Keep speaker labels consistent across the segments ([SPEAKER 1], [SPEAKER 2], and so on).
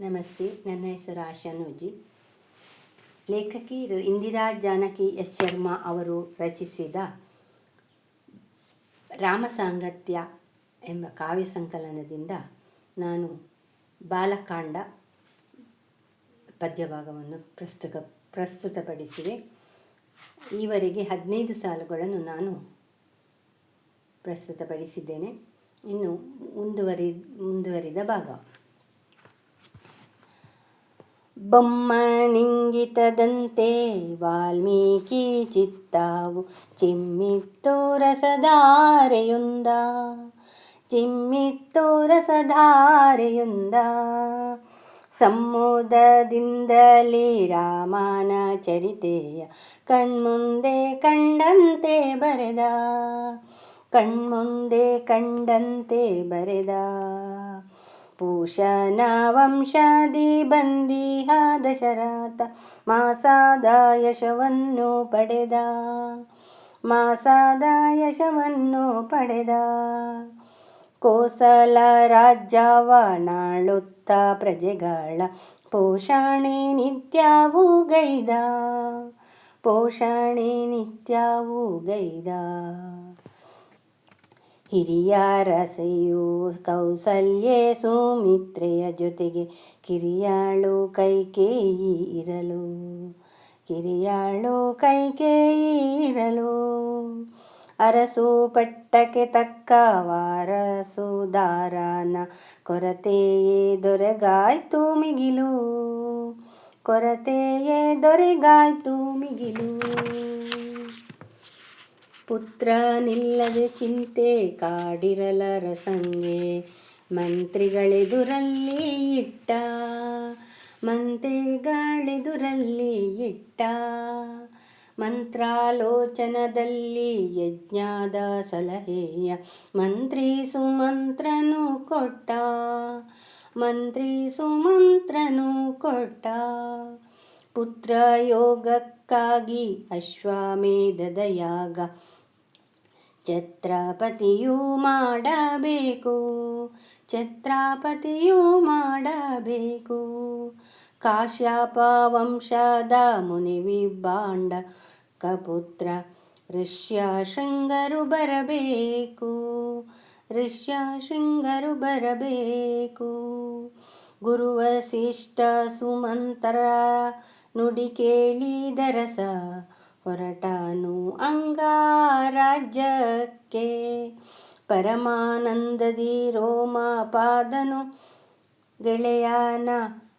[SPEAKER 1] ನಮಸ್ತೆ, ನನ್ನ ಹೆಸರು ಆಶಾ ನೂಜಿ. ಲೇಖಕಿ ಇಂದಿರಾ ಜಾನಕಿ ಎಸ್ ಶರ್ಮಾ ಅವರು ರಚಿಸಿದ ರಾಮ ಸಾಂಗತ್ಯ ಎಂಬ ಕಾವ್ಯ ಸಂಕಲನದಿಂದ ನಾನು ಬಾಲಕಾಂಡ ಪದ್ಯಭಾಗವನ್ನು ಪ್ರಸ್ತುತ, ಪ್ರಸ್ತುತಪಡಿಸಿದೆ. ಈವರೆಗೆ ಹದಿನೈದು ಸಾಲುಗಳನ್ನು ನಾನು ಪ್ರಸ್ತುತಪಡಿಸಿದ್ದೇನೆ. ಇನ್ನು ಮುಂದುವರಿ, ಮುಂದುವರಿದ ಭಾಗ. ಬೊಮ್ಮನಿಂಗಿತದಂತೆ ವಾಲ್ಮೀಕಿ ಚಿತ್ತಾವು ಚಿಮ್ಮಿತ್ತು ರಸಧಾರೆಯುಂದ ಚಿಮ್ಮಿತ್ತು ರಸಧಾರೆಯುಂದ ಸಮುದದಿಂದಲೇ ರಾಮನ ಚರಿತೆಯ ಕಣ್ಮುಂದೆ ಕಂಡಂತೆ ಬರೆದ ಕಣ್ಮುಂದೆ ಕಂಡಂತೆ ಬರೆದ ಪೂಷನ ವಂಶದಿ ಬಂದಿಹ ದಶರಥ ಮಾಸಾದ ಯಶವನ್ನು ಪಡೆದ ಮಾಸಾದ ಯಶವನ್ನು ಪಡೆದ ಕೋಸಲ ರಾಜ್ಯವನಾಳುತ್ತ ಪ್ರಜೆಗಳ ಪೋಷಣೆ ನಿತ್ಯವೂ ಗೈದ ಪೋಷಣೆ ನಿತ್ಯವೂ ಗೈದ ಹಿರಿಯರ ಸೆಯು ಕೌಸಲ್ಯೆ ಸುಮಿತ್ರೆಯ ಜೊತೆಗೆ ಕಿರಿಯಾಳು ಕೈಕೇಯಿ ಇರಲು, ಕಿರಿಯಾಳು ಕೈಕೇಯಿ ಇರಲು. ಅರಸು ಪಟ್ಟಕ್ಕೆ ತಕ್ಕ ವಾರಸುದಾರನ ಕೊರತೆಯೇ ದೊರೆಗಾಯ್ತು ಮಿಗಿಲು, ಕೊರತೆಯೇ ದೊರೆಗಾಯ್ತು ಮಿಗಿಲು. ಪುತ್ರನಿಲ್ಲದೆ ಚಿಂತೆ ಕಾಡಿರಲರ ಸಂಗೆ. ಮಂತ್ರಿಗಳೆದುರಲ್ಲಿ ಇಟ್ಟ. ಮಂತ್ರಿಗಳೆದುರಲ್ಲಿ ಇಟ್ಟ. ಮಂತ್ರಾಲೋಚನದಲ್ಲಿ ಯಜ್ಞಾದ ಸಲಹೆಯ ಮಂತ್ರಿ ಸುಮಂತ್ರನು ಕೊಟ್ಟ. ಮಂತ್ರಿ ಸುಮಂತ್ರನು ಕೊಟ್ಟ. ಪುತ್ರ ಯೋಗಕ್ಕಾಗಿ ಅಶ್ವಮೇಧದ ಯಾಗ ಛತ್ರಪತಿಯು ಮಾಡಬೇಕು ಛತ್ರಪತಿಯು ಮಾಡಬೇಕು. ಕಾಶ್ಯಪ ವಂಶದ ಮುನಿವಿಬ್ಬಾಂಡ ಕಪುತ್ರ ಋಷ್ಯ ಶೃಂಗರು ಬರಬೇಕು, ಋಷ್ಯ ಶೃಂಗರು ಬರಬೇಕು. ಗುರುವಶಿಷ್ಟ ಸುಮಂತರ ನುಡಿ ಕೇಳಿದರಸ ಹೊರಟನು ಅಂಗಾರಾಜ್ಯಕ್ಕೆ. ಪರಮಾನಂದದಿ ರೋಮಾಪಾದನು ಗೆಳೆಯನ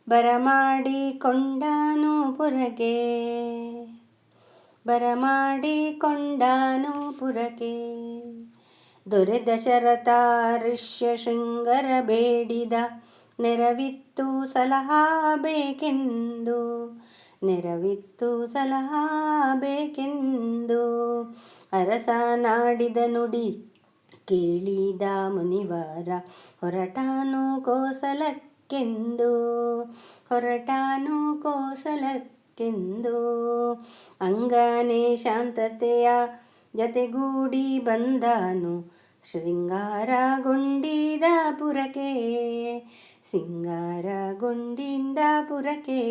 [SPEAKER 1] ಬರಮಾಡಿಕೊಂಡನು ಪುರಗೆ ಬರಮಾಡಿಕೊಂಡನು ಪುರಗೆ ದೊರೆ ದಶರಥ ಋಷ್ಯ ಶೃಂಗರ ಬೇಡಿದ ನೆರವಿತ್ತು ಸಲಹಾ ಬೇಕೆಂದು. ನೆರವಿತ್ತು ಸಲಹಬೇಕೆಂದು ಅರಸ ನಾಡಿದ ನುಡಿ ಕೇಳಿದ ಮುನಿವರ ಹೊರಟಾನು ಕೋಸಲಕ್ಕೆಂದು ಹೊರಟಾನು ಕೋಸಲಕ್ಕೆಂದು. ಅಂಗನೇ ಶಾಂತತೆಯ ಜತೆಗೂಡಿ ಬಂದನು ಶೃಂಗಾರಗೊಂಡಿದ ಪುರಕೆ, ಸಿಂಗಾರಗೊಂಡಿಂದ ಪುರಕ್ಕೆ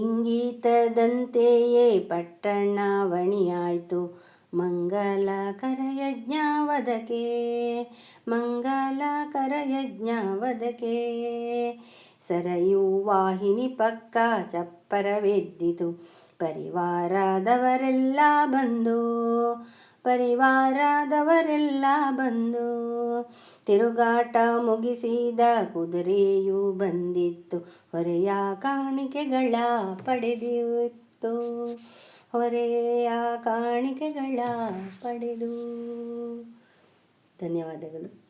[SPEAKER 1] ಇಂಗಿತದಂತೆಯೇ ಪಟ್ಟಣವಣಿಯಾಯಿತು ಮಂಗಲಕರ ಯಜ್ಞವದಕೆ ಮಂಗಲಕರ ಯಜ್ಞವದಕೆ ಸರಯು ವಾಹಿನಿ ಪಕ್ಕ ಚಪ್ಪರವೆದ್ದಿತು. ಪರಿವಾರದವರೆಲ್ಲ ಬಂದು ಪರಿವಾರದವರೆಲ್ಲ ಬಂದು ತಿರುಗಾಟ ಮುಗಿಸಿದ ಕುದುರೆಯು ಬಂದಿತ್ತು. ಹೊರೆಯ ಕಾಣಿಕೆಗಳ ಪಡೆದಿತ್ತು. ಹೊರೆಯ ಕಾಣಿಕೆಗಳ ಪಡೆದು. ಧನ್ಯವಾದಗಳು.